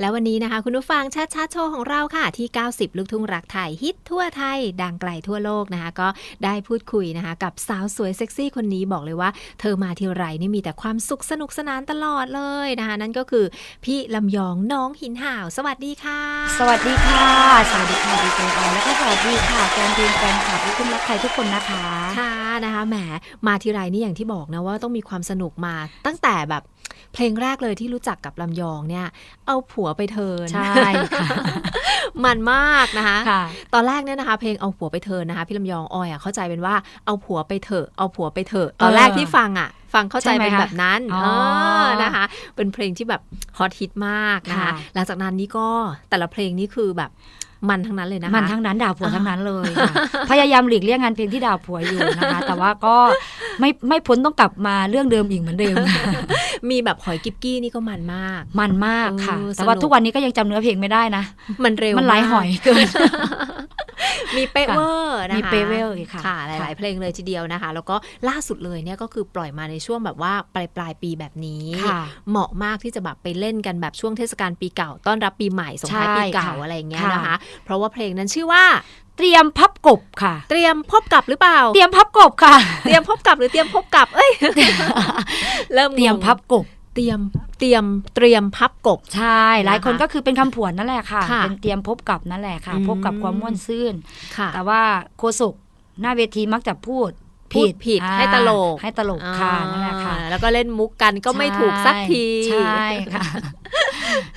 แล้ววันนี้นะคะ คุณผู้ฟังชัดชัดโชว์ของเราค่ะ ที่ 90 ลูกทุ่งรักไทย ฮิตทั่วไทย ดังไกลทั่วโลกนะคะ ก็ได้พูดคุยนะคะ กับสาวสวยเซ็กซี่คนนี้บอกเลยว่า เธอมาทีไรนี่มีแต่ความสุขสนุกสนานตลอดเลยนะคะ นั่นก็คือพี่ลำยองน้องหินห่าว สวัสดีค่ะ สวัสดีค่ะ สวัสดีค่ะดีเจออนแล้วก็สวัสดีค่ะแฟนเพลงแฟนคลับลูกทุ่งรักไทยทุกคนนะคะค่ะนะคะแหมมาทีไรนี่อย่างที่บอกนะว่าต้องมีความสนุกมาตั้งแต่แบบเพลงแรกเลยที่รู้จักกับลำยองเนี่ยเอาผัวไปเทิร์นใช่ค่ะมันมากนะคะค่ะตอนแรกเนี่ยนะคะ เพลงเอาผัวไปเทิร์นนะคะพี่ลำยองออยอะเข้าใจเป็นว่าเอาผัวไปเถอะเอาผัวไปเถอะตอนแรกที่ฟังอะฟังเข้าใจใช่ไหมเป็นคะแบบนั้นอ๋อเออนะคะ เป็นเพลงที่แบบฮอตฮิตมากนะคะค่ะหลังจากนั้นนี่ก็แต่ละเพลงนี่คือแบบมันทั้งนั้นเลยนะคะมันทั้งนั้นด่าผัวทั้งนั้นเลยค่ะพยายามหลีกเลี่ยงงานเพลงที่ด่าผัวอยู่นะคะ แต่ว่าก็ ไม่ไม่พ้นต้องกลับมาเรื่องเดิมอีกเหมือนเดิม มีแบบหอยกิบกี้นี่ก็มันมาก มันมากค่ะเออแต่ว่าสนุกทุกวันนี้ก็ยังจำเนื้อเพลงไม่ได้นะ มันเร็วมันหลายกหอยเกินมีเป๊ะค่ะเวอร์นะคะมีเป๊ะเวอร์อีกค่ะค่ะหค่ะลาย ๆ เพลงเลยทีเดียวนะคะ แล้วก็ล่าสุดเลยเนี่ยก็คือปล่อยมาในช่วงแบบว่าปลายปลายๆปีแบบนี้ค่ะเหมาะมากที่จะแบบไปเล่นกันแบบช่วงเทศกาลปีเก่า ต้อนรับปีใหม่ส่งท้ายใช่ปีเก่าค่ะอะไรอย่างเงี้ยค่ะนะคะ เพราะว่าเพลงนั้นชื่อว่า เตรียมพับกบค่ะ เตรียมพบกับหรือเปล่า เตรียมพับกบค่ะ เตรียมพบกับหรือเตรียมพบกับ เอ้ย เริ่มงงเตรียมพับกบ เตรียม เตรียม เตรียมพับกบ ใช่ หลายคนนะคะก็คือเป็นคำผวนนั่นแหละค่ะ ค่ะเป็นเตรียมพบกับนั่นแหละค่ะ อืม พบกับความม่วนซื่น ค่ะ แต่ว่าโคศกหน้าเวทีมักจะพูดพูดผิดอ่าให้ตลก ให้ตลกค่ะนั่นแหละค่ะ อ่าแล้วก็เล่นมุกกันก็ไม่ถูกสักที ใช่ค่ะ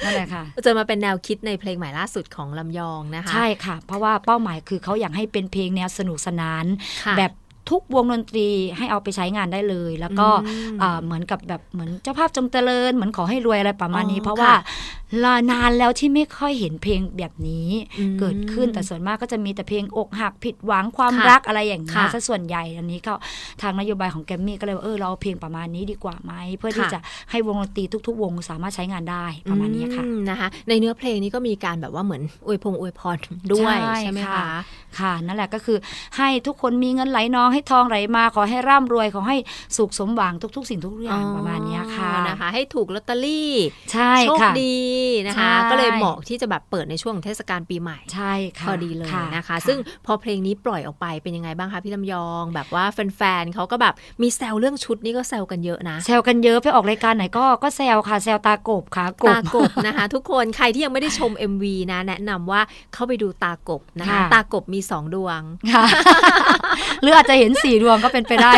นั่นแหละค่ะจนมาเป็นแนวคิดในเพลงใหม่ล่าสุดของลำยองนะคะ ใช่ค่ะ เพราะว่าเป้าหมายคือเขาอยากให้เป็นเพลงแนวสนุกสนาน แบบ ทุกวงดนตรีให้เอาไปใช้งานได้เลย แล้วก็อืมอ่าเหมือนกับแบบเหมือนเจ้าภาพจงเจริญ เหมือนขอให้รวยอะไรประมาณนี้อ๋อเพราะว่าค่ะลานานแล้วที่ไม่ค่อยเห็นเพลงแบบนี้อืมเกิดขึ้นแต่ส่วนมากก็จะมีแต่เพลงอกหักผิดหวังความค่ะรักอะไรอย่างนี้ค่ะยซะส่วนใหญ่อันนี้ก็ทางนโยบายของแกรมมี่ก็เลยว่าเออเราเอาเพลงประมาณนี้ดีกว่าไหมเพื่อที่ค่ะจะให้วงดนตรีทุก ๆ วงสามารถใช้งานได้ประมาณนี้ค่ะอืมนะคะในเนื้อเพลงนี้ก็มีการแบบว่าเหมือนอวยพงอวยพรด้วยใช่ใช่ไหมค่ะคะค่ะนั่นแหละก็คือให้ทุกคนมีเงินไหลนองให้ทองไหลมาขอให้ร่ำรวยขอให้สุขสมหวังทุก ๆ สิ่งทุกอย่างประมาณเนี้ยค่ะอ๋อนะคะ ให้ถูกลอตเตอรี่ใช่โชคค่ะดีนะคะใช่ก็เลยเหมาะที่จะแบบเปิดในช่วงเทศกาลปีใหม่ใช่ค่ะพอดีเลยนะคะะซึ่งพอเพลงนี้ปล่อยออกไปเป็นยังไงบ้างคะพี่ลำยอง แบบว่าแฟนๆเขาก็แบบมีแซวเรื่องชุดนี่ก็แซวกันเยอะนะแซวกันเยอะไปออกรายการไหนก็ก็แซวค่ะแซวตากบค่ะกบตากบนะคะ ทุกคนใครที่ยังไม่ได้ชม MV นะแนะนำว่าเข้าไปดูตากบนะคะค่ะตากบมีสองดวงค่ะหรืออาจจะเห็นสี่ดวงก็เป็นไปได้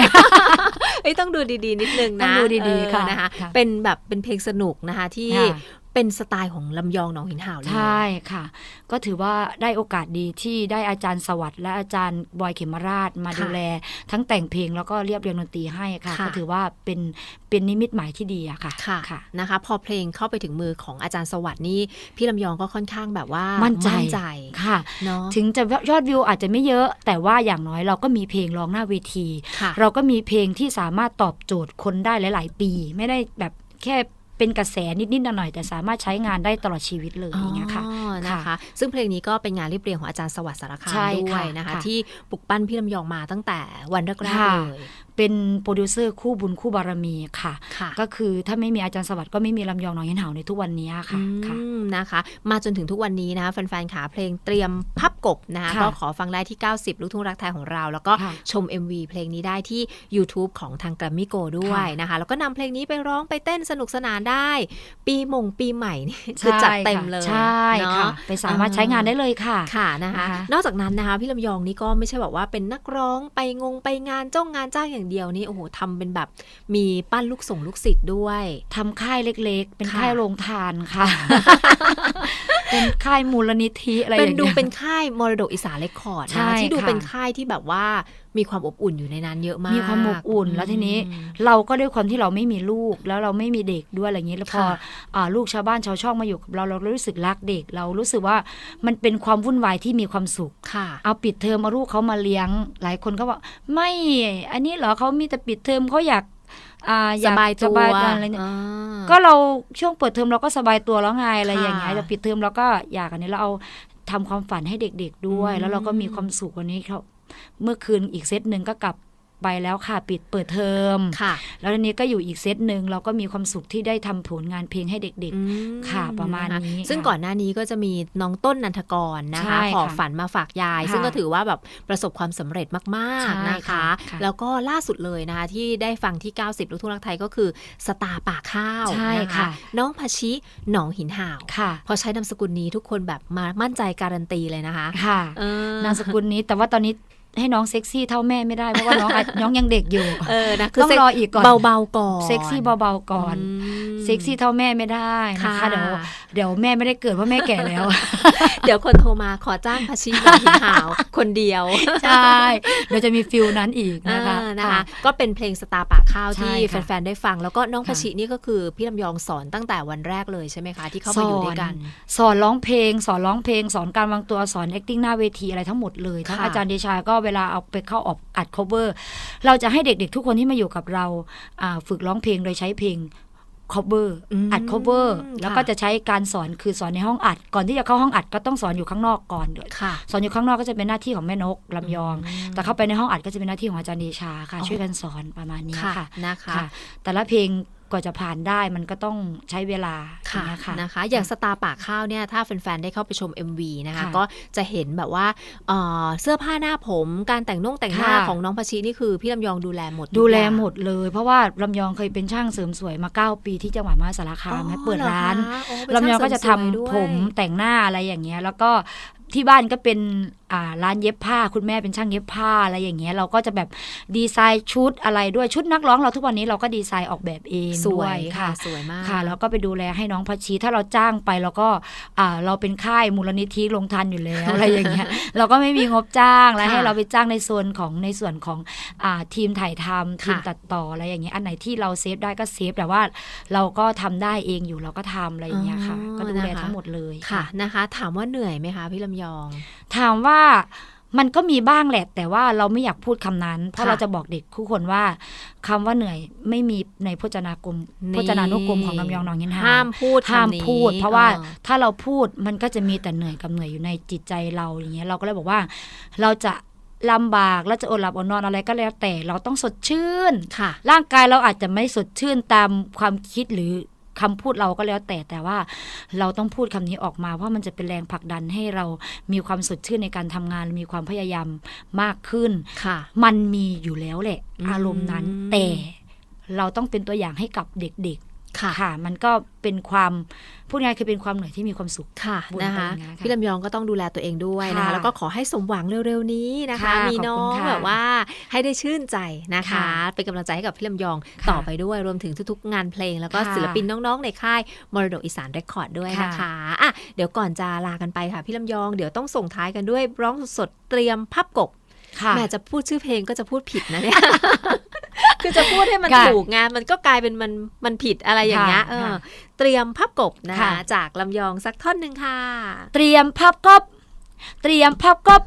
เอ้ยต้องดูดีๆ นิดนึงนะต้องดูดีๆเออค่ะนะคะค่ะเป็นแบบเป็นเพลงสนุกนะคะที่ค่ะ เป็นสไตล์ของลำยองหนองหินห่าวเลยใช่ค่ะ ก็ถือว่าได้โอกาสดีที่ได้อาจารย์สวัสด์และอาจารย์บอยเขมราชมาค่ะดูแล ทั้งแต่งเพลงแล้วก็เรียบเรียงดนตรีให้ค่ะค่ะก็ถือว่าเป็นเป็นนิมิตหมายที่ดีอะค่ะค่ะค่ะนะคะ พอเพลงเข้าไปถึงมือของอาจารย์สวัสดิ์นี่พี่ลำยองก็ค่อนข้างแบบว่ามั่มั่นใจใจค่ะเนาะถึงจะยอดวิวอาจจะไม่เยอะ แต่ว่าอย่างน้อยเราก็มีเพลงร้องหน้าเวทีค่ะเราก็มีเพลงที่สามารถตอบโจทย์คนได้หลาย ๆ ปี ไม่ได้แบบแค่ เป็นกระแสนิดๆหน่อยๆแต่สามารถใช้งานได้ตลอดชีวิตเลยอย่างเงี้ยค่ะอ๋อนะคะ ซึ่งเพลงนี้ก็เป็นงานเรียบเรียงของอาจารย์สวัสดิ์สารคามใช่ด้วค่ะยนะคะค่ะที่ปลุกปั้นพี่ลำยองมาตั้งแต่วันแรกๆค่ะเลย เป็นโปรดิวเซอร์คู่บุญคู่บารมีค่ะค่ะ ก็คือถ้าไม่มีอาจารย์สวัสดิ์ก็ไม่มีลำยองน้องเห็นเหาในทุกวันนี้ค่ะค่ะอืมนะคะ มาจนถึงทุกวันนี้นะคะแฟนๆขาเพลงเตรียมพับกบนะคะค่ะก็ขอฟังได้ที่ 90 ลูกทุ่งรักไทยของเรา แล้วก็ค่ะชม MV เพลงนี้ได้ที่ YouTube ของทาง g r a m m y Go ด้วยค่ะนะคะ แล้วก็นำเพลงนี้ไปร้องไปเต้นสนุกสนานได้ ปีมงปีใหม่นี่คือจัดเต็มเลยใช่เนาะค่ะไปสามารถใช้งานได้เลยค่ะค่ะนะคะนะคะ นอกจากนั้นนะคะพี่ลำยองนี่ก็ไม่ใช่แบบว่าเป็นนักร้องไปงงไปงานจ้องงานจ้างอย่างเดียวนี่โอ้โหทำเป็นแบบ มีปั้นลูกส่งลูกศิษย์ด้วย ทำค่ายเล็กๆ เป็นค่ะ ค่ายโรงทานค่ะ เป็นค่ายมูลนิธิอะไรอเป็นย่างดูเงี้ยเป็นค่ายมรดกอีสานเรคคอร์ดใช่นะที่ดูค่ะเป็นค่ายที่แบบว่ามีความอบอุ่นอยู่ในนั้นเยอะมาก มีความอบอุ่นแล้วทีนี้อืมเราก็ด้วยความที่เราไม่มีลูกแล้วเราไม่มีเด็กด้วยอะไรอย่างนี้แล้วพอค่ะอ่าลูกชาวบ้านชาวช่องมาอยู่กับเราเรารู้สึกรักเด็กเรารู้สึกว่ามันเป็นความวุ่นวายที่มีความสุขค่ะ เอาปิดเทอมมาลูกเขามาเลี้ยง หลายคนก็ว่าไม่ อันนี้เหรอเขามีแต่ปิดเทอมเขาอยาก อ่าอสยากบายตัวสบายอะไรเนี่ยอ่าก็เราช่วงเปิดเทอมเราก็สบายตัวแล้วไงอะไรค่ะอย่างเงี้ยแต่ปิดเทอมเราก็อยากอันนี้เราเอาทำความฝันให้เด็กๆด้วยอืมแล้วเราก็มีความสุขวันนี้เขาเมื่อคืนอีกเซตหนึ่งก็กลับ ไปแล้วค่ะปิดเปิดเทอมค่ะ แล้วทีนี้ก็อยู่อีกเซตหนึ่งเราก็มีความสุขที่ได้ทำผลงานเพลงให้เด็กอืมค่ะประมาณคนี้ ซึ่งค่ะก่อนหน้านี้ก็จะมีน้องต้นนันทกรนะใช่คะค่ะขอฝันมาฝากยายค่ะซึ่งก็ถือว่าแบบประสบความสำเร็จมากใช่ๆนะคะค่ะค่ะแล้วก็ล่าสุดเลยนะคะที่ได้ฟังที่ 90 ลูกทุ่งรักไทยก็คือสตาร์ป่าข้าวใช่นค่ะ น้องพชิหนองหินห่าวค่ะ พอใช้นามสกุลนี้ทุกคนแบบมามั่นใจการันตีเลยนะคะค่ะเออนามสกุลนี้แต่ว่าตอนนี้ ให้น้องเซ็กซี่เท่าแม่ไม่ได้ เพราะว่าน้องอาจน้องยังเด็กอยู่เออนะต้องรออีกก่อนเบาๆก่อน เซ็กซี่เบาๆก่อนมเซ็กซี่เท่าแม่ไม่ได้นะคะเดี๋ยวเดี๋ยวแม่ไม่ได้เกิดเพราะแม่แก่แล้ว เดี๋ยวคนโทรมาขอจ้างพชิหนองหินห่าวคนเดียว ใช่เดี๋ยวจะมีฟิลนั้นอีกนะคะอ่านะคะค่ะก็เป็นเพลงสตาร์ป่าข้าวใช่ที่ค่ะแฟนๆได้ฟัง แล้วก็น้องพค่ะชินี่ก็คือพี่ลำยองสอนตั้งแต่วันแรกเลยใช่ไหมคะ ที่เข้ามาอยู่ด้วยกัน สอนร้องเพลง สอนร้องเพลง สอนการวางตัวสอน acting หน้าเวทีอะไรทั้งหมดเลยทั้งค่ะอาจารย์เดชาก็เวลาเอาไปเข้าออกอัด cover เราจะให้เด็กๆ ทุกคนที่มาอยู่กับเราอ่าฝึกร้องเพลงโดยใช้เพลง cover มอัด cover ค่ะแล้วก็จะใช้การสอนคือสอนในห้องอัด ก่อนที่จะเข้าห้องอัดก็ต้องสอนอยู่ข้างนอกก่อนด้วยค่ะสอนอยู่ข้างนอกก็จะเป็นหน้าที่ของแม่นกลำยองมแต่เข้าไปในห้องอัดก็จะเป็นหน้าที่ของอาจารย์เดชาค่ะอ๋อช่วยกันสอนประมาณนี้ค่ะค่ะนะคะค่ะแต่ละเพลง กว่าจะผ่านได้มันก็ต้องใช้เวลาค่ะอย่างเงี้ยค่ะนะคะ อย่างสตาร์ป่าข้าวเนี่ยถ้าแฟนๆได้เข้าไปชม MV นะคะค่ะก็จะเห็นแบบว่าเอ่อเสื้อผ้าหน้าผมการแต่งนุ่งแต่งหน้าค่ะของน้องพชินี่คือพี่ลำยองดูแลหมดทุกดูแลอย่างหมดเลย เพราะว่าลำยองเคยเป็นช่างเสริมสวยมา 9 ปีที่จังหวัดมหาสารคามให้เปิดร้านอ๋อเหรอคะโอ้เป็นลำยองก็จะทำช่างเสริสวยด้วยผมแต่งหน้าอะไรอย่างเงี้ย แล้วก็ ที่บ้านก็เป็นอ่าร้านเย็บผ้า คุณแม่เป็นช่างเย็บผ้าอะไรอย่างเงี้ยเราก็จะแบบดีไซน์ชุดอะไรด้วยชุดนักร้องเราทุกวันนี้เราก็ดีไซน์ออกแบบเองสด้ววยยค่ะค่ะสวยมากค่ะแล้วก็ไปดูแลให้น้องพัชชีถ้าเราจ้างไปเราก็อ่าเราเป็นค่ายมูลนิธิลงทันอยู่แล้วอะไรอย่างเงี้ยเราก็ไม่มีงบจ้างแล้วค่ะให้เราไปจ้างในส่วนของในส่วนของอ่าทีมถ่ายทำทีมค่ะตัดต่ออะไรอย่างเงี้ยอันไหนที่เราเซฟได้ก็เซฟแต่ว่าเราก็ทำได้เองอยู่เราก็ทำอะไรอย่างเงี้ยค่ะอ๋อก็ดูแลนะคะทั้งหมดเลยค่ะนะคะ ถามว่าเหนื่อยไหมคะพี่ลำยอง ถามว่ามันก็มีบ้างแหละ แต่ว่าเราไม่อยากพูดคำนั้น เพราะค่ะเราจะบอกเด็กทุกคนว่าคำว่าเหนื่อยไม่มีในพจนานุกรมนี่พจนานุกรมของลำยองหนองยินหาห้ามพูดห้ามคำนี้พูด เพราะว่าออถ้าเราพูดมันก็จะมีแต่เหนื่อยกับเหนื่อยอยู่ในจิตใจเราอย่างเงี้ยเราก็เลยบอกว่า เราจะลำบากแล้วจะอดหลับอดนอนอะไรก็แล้วแต่เราต้องสดชื่นค่ะ ร่างกายเราอาจจะไม่สดชื่นตามความคิดหรือ คำพูดเราก็แล้วแต่แต่ว่าเราต้องพูดคำนี้ออกมา เพราะมันจะเป็นแรงผลักดันให้เรามีความสดชื่นในการทำงาน มีความพยายามมากขึ้นค่ะ มันมีอยู่แล้วแหละอืมอารมณ์นั้นแต่เราต้องเป็นตัวอย่างให้กับเด็ก ค่ะๆค่ะ มันก็เป็นความพูดง่ายๆคือเป็นความเหนื่อยที่มีความสุขค่ะบุญนะคะไปอย่างเงี้ยค่ะพี่ลำยองก็ต้องดูแลตัวเองด้วยนะคะค่ะแล้วก็ขอให้สมหวังเร็วๆนี้นะคะค่ะมีน้อขอบงคุณค่ะแบบว่าให้ได้ชื่นใจนะคะค่ะเป็นกำลังใจให้กับพี่ลำยองค่ะต่อไปด้วยรวมถึงทุกๆ งานเพลง แล้วก็ค่ะศิลปินน้องๆในค่ายมรดกอีสานเรคคอร์ดด้วยนะคะอะเดี๋ยวก่อนจะลากันไปค่ะพี่ลำยองเดี๋ยวต้องส่งท้ายกันด้วยร้องสดๆเตรียมพับกบค่ะแม่จะพูดชื่อเพลงก็จะพูดผิดนะเนี่ย คือจะพูดให้มันค่ะถูกไงมันก็กลายเป็นมันมันผิดอะไรอย่างเงี้ยค่ะเออค่ะเตรียมพับกบนะคะค่ะจากลำยองสักท่อนหนึ่งค่ะ เตรียมพับกบ เตรียมพับกบ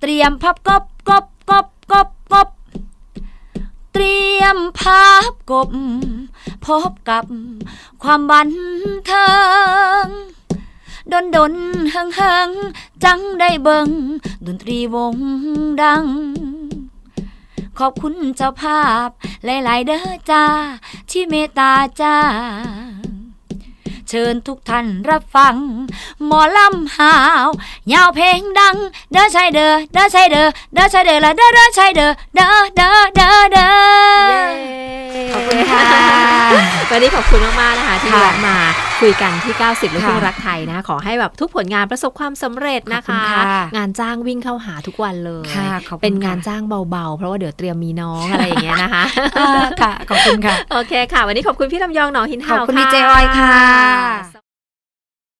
เตรียมพับกบกบกบกบกบเตรียมพับกบ พบกับความบันเทิงดนดนๆเฮิงเฮิงๆจังได้เบิงดนตรีวงดัง ขอบคุณเจ้าภาพ หลายๆ เด้อจ้า ที่เมตตาจ้า เชิญทุกท่านรับฟัง หมอลำหาวยาวเพลงดัง เด้อชายเด้อเด้อชายเด้อเด้อชายเด้อละเด้อเด้อชายเด้อเด้อเด้อเด้อเด้อขอบคุณค่ะวันนี้ขอบคุณมากๆนะคะที่ค่ะแวะมา คุยกันที่ 90ลูกทุ่งค่ะรักไทยนะคะขอให้แบบทุกผลงานประสบความสำเร็จนะขอบคุณคะค่ะงานจ้างวิ่งเข้าหาทุกวันเลยค่ะขอบคุณเป็นงานค่ะจ้างเบาๆ เพราะว่าเดี๋ยวเตรียมมีน้องอะไรอย่างเงี้ยนะคะค่ะขอบคุณค่ะโอเคค่ะ วันนี้ขอบคุณพี่ลำยองหนองหินขห่าอบวคุณค่ะดีเจออยค่ะ